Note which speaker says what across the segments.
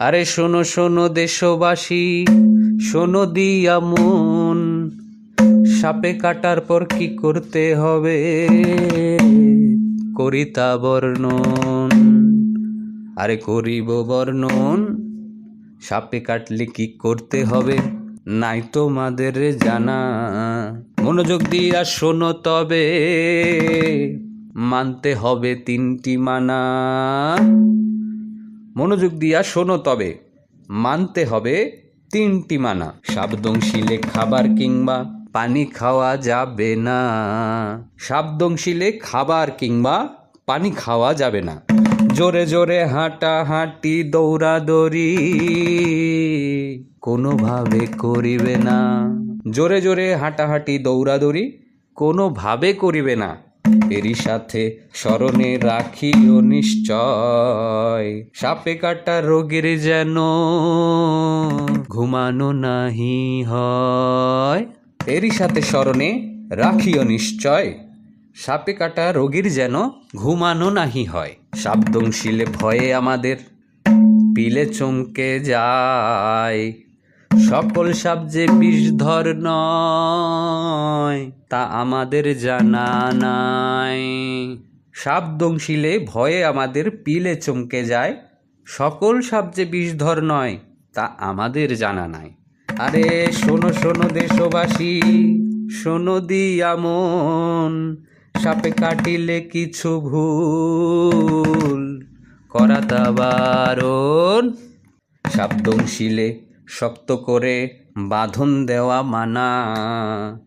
Speaker 1: আরে শোনো শোনো দেশবাসী, শোনো দিয়া মন। সাপে কাটার পর কি করতে হবে? করিতা বর্ণন। আরে করিব বর্ণন। সাপে কাটলে কি করতে হবে? নাই তোমাদের জানা। মনোযোগ দিয়া শোনো তবে। মানতে হবে তিনটি মানা। মনোযোগ দিয়া শোনো তবে। মানতে হবে তিনটি মানা। সাবদংশীলে খাবার কিংবা পানি খাওয়া যাবে না। সাবদংশীলে খাবার কিংবা পানি খাওয়া যাবে না। জোরে জোরে হাঁটা হাঁটি, দৌড়াদৌড়ি কোনোভাবে করিবে না। জোরে জোরে হাঁটাহাঁটি দৌড়াদৌড়ি কোনোভাবে করিবে না। এরই সাথে স্মরণে রাখিও নিশ্চয়। সাপে কাটা রোগের যেন ঘুমানো নাহি হয়। এরই সাথে স্মরণে রাখিও নিশ্চয়, সাপে কাটা রোগীর যেন ঘুমানো নাহি হয়। সাবদংশীলে ভয়ে আমাদের পিলে চমকে যায়। সকল সাপ যে বিষধর নয়, তা আমাদের জানা নাই। সাপ দংশিলে ভয়ে আমাদের পিলে চমকে যায়। সকল সাপ যে বিষধর নয়, তা আমাদের জানা নাই। আরে শোনো শোনো দেশবাসী, শোনো দিয়া মন সাপে কাটিলে কিছু ভুল করা বারণ। সাবদংশীলে শক্ত করে বাঁধন দেওয়া মানা।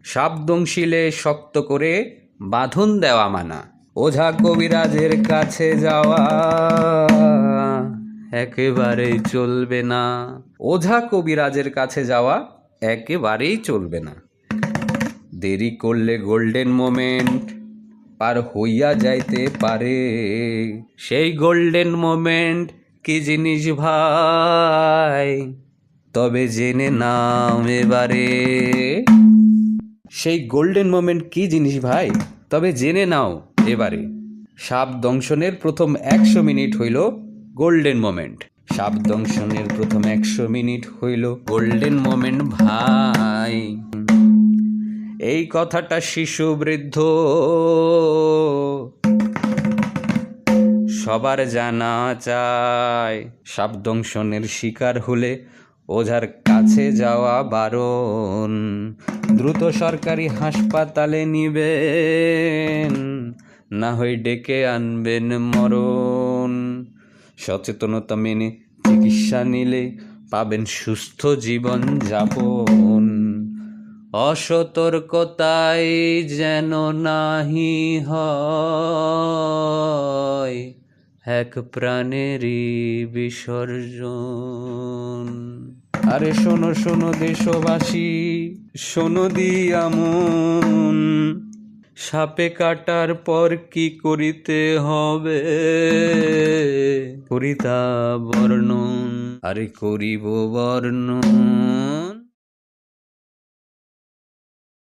Speaker 1: সাবদংশীলে শক্ত করে বাঁধন দেওয়া মানা। ওঝা কবিরাজের কাছে যাওয়া একেবারেই চলবে না। ওঝা কবিরাজের কাছে যাওয়া একেবারেই চলবে না। দেরি করলে গোল্ডেন মোমেন্ট পার হইয়া যাইতে পারে। সেই গোল্ডেন মোমেন্ট কি জিনিস ভাই? তবে জেনে নাও এবারে। সেই গোল্ডেন মোমেন্ট কি জিনিস ভাই? তবে জেনে নাও এবারে। সাপ দংশনের প্রথম একশো মিনিট হইল গোল্ডেন মোমেন্ট সাপ দংশনের প্রথম একশো মিনিট হইল গোল্ডেন মোমেন্ট ভাই। এই কথাটা শিশু বৃদ্ধ। সবার জানা চায় সাপ দংশনের শিকার হলে ওঝার কাছে যাওয়া বারণ। দ্রুত সরকারি হাসপাতালে নিবেন, না হয় ডেকে আনবেন মরণ। সচেতনতা মেনে চিকিৎসা নিলে পাবেন সুস্থ জীবন যাপন। অসতর্কতায় যেন নাহি হয়, এক প্রাণেরই বিসর্জন। আরে শোনো শোনো দেশবাসী, শোনো দিয়া সাপে কাটার পর কি করিতে হবে? করিতা বর্ণন। আরে করিব বর্ণন।